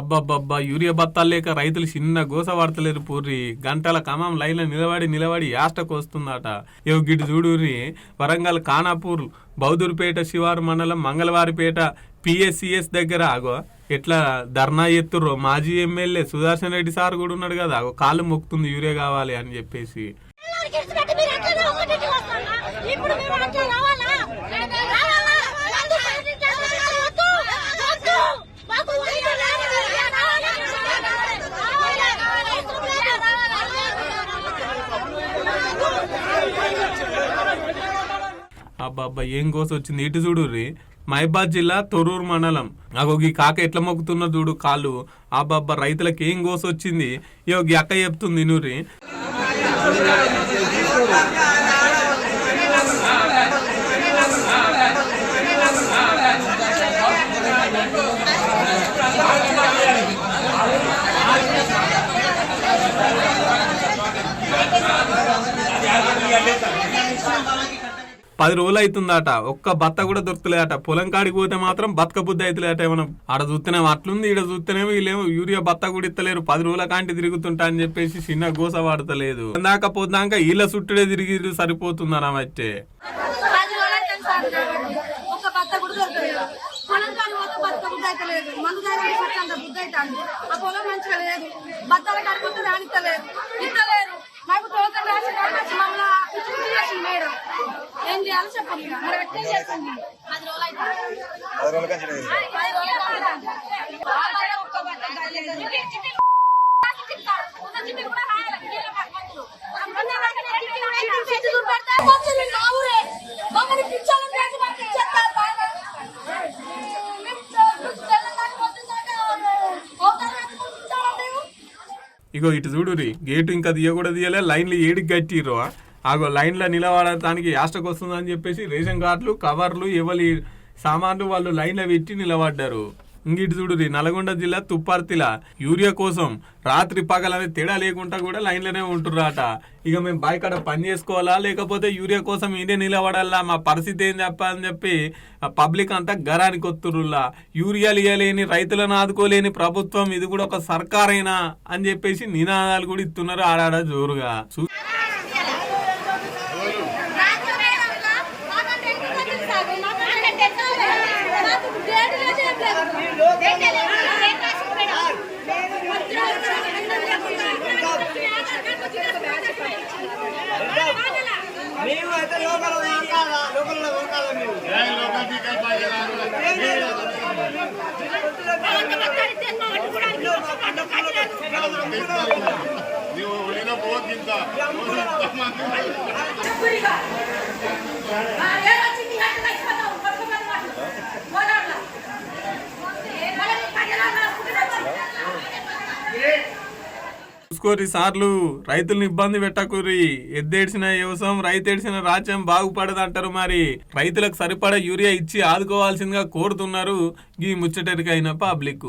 అబ్బబ్బబ్బా యూరియా బత్తాలు లేక రైతులు చిన్న గోస పడతలేరు పూర్రి. గంటల కమం లైన్లో నిలబడి నిలబడి యాస్టకు వస్తుందట ఏవో గిడి చూడుర్రి వరంగల్ ఖానాపూర్ బౌదూర్పేట శివారు మండలం మంగళవారిపేట పిఎస్సిఎస్ దగ్గర. ఆగో ఎట్లా ధర్నా ఎత్తుర్రో. మాజీ ఎమ్మెల్యే సుదర్శన్ రెడ్డి సార్ కూడా ఉన్నాడు కదా. ఆగో కాళ్ళు మొక్కుతుంది యూరియా కావాలి అని చెప్పేసి. ఇప్పుడు అబ్బాబ్బా ఏం కోస వచ్చింది? ఇటు చూడుర్రి మహిబాద్ జిల్లా తొరూరు మండలం. నాకు ఈ కాక ఎట్లా మొక్కుతున్న చూడు కాళ్ళు. అబ్బాబ్బా రైతులకు ఏం కోస వచ్చింది? ఈ అక్క చెప్తుంది నూరి పది రోజులు అవుతుందట ఒక్క బత్త కూడా దొరుకుతలేదట. పొలం కాడికి పోతే మాత్రం బతక బుద్ధి అవుతులేట ఏమన్నా. ఆడ చూస్తేనే అట్లుంది ఈడ చూస్తేనేమో వీళ్ళేమో యూరియా బత్త కూడా ఇస్తలేరు పది రోజుల కాంటి తిరుగుతుంటా అని చెప్పేసి చిన్న గోస వాడతలేదు. ఇందాక పోదాక ఈళ్ళ చుట్టుడే తిరిగి సరిపోతుందన వచ్చే పది పొలం కాని పోతే బత్త బుద్ధి అయితే లేదు మందు తాగడానికి అంత బుద్ధి అవుతాంది. ఆ పొలం మంచిగా లేదు. బత్తాల కాడిపోతే రాణిస్తలేదు ఇస్తలేరు పది రోజులు ఇగో ఇటు చూడు గేటు ఇంకా తీయ కూడా తీయలే లైన్లు ఏడికి కట్టిర్రు ఆగో లైన్లో నిలబడటానికి యాస్టకు వస్తుందని చెప్పేసి రేషన్ కార్డులు కవర్లు ఎవరి సామాన్లు వాళ్ళు లైన్లో పెట్టి నిలబడ్డారు. ఇంగిటి చూడురి నల్గొండ జిల్లా తుప్పర్తిల యూరియా కోసం రాత్రి పగలనే తేడా లేకుండా కూడా లైన్లోనే ఉంటుర్రాట. ఇక మేము బాయికాడ పని చేసుకోవాలా లేకపోతే యూరియా కోసం ఇదే నిలబడాలా మా పరిస్థితి ఏం చెప్పాలని చెప్పి పబ్లిక్ అంతా గరానికి వస్తురులా యూరియాలు ఇవ్వలేని రైతులను ఆదుకోలేని ప్రభుత్వం ఇది కూడా ఒక సర్కారైనా అని చెప్పేసి నినాదాలు కూడా ఇస్తున్నారు ఆడాడ జోరుగా. చూ- మేము అయితే లోకల్ వంకాల లోకల్ వంకాల మేము ನೀವು ಒಳ್ಳೆನ ಹೋಗಿಂತ చూసుకోరి సార్లు రైతులను ఇబ్బంది పెట్టకుర్రి. ఎద్దేడ్చిన వ్యవసాయం రైతేడ్చిన రాజ్యం బాగుపడదంటారు మరి. రైతులకు సరిపడా యూరియా ఇచ్చి ఆదుకోవాల్సిందిగా కోరుతున్నారు ఈ ముచ్చటరికైన పబ్లిక్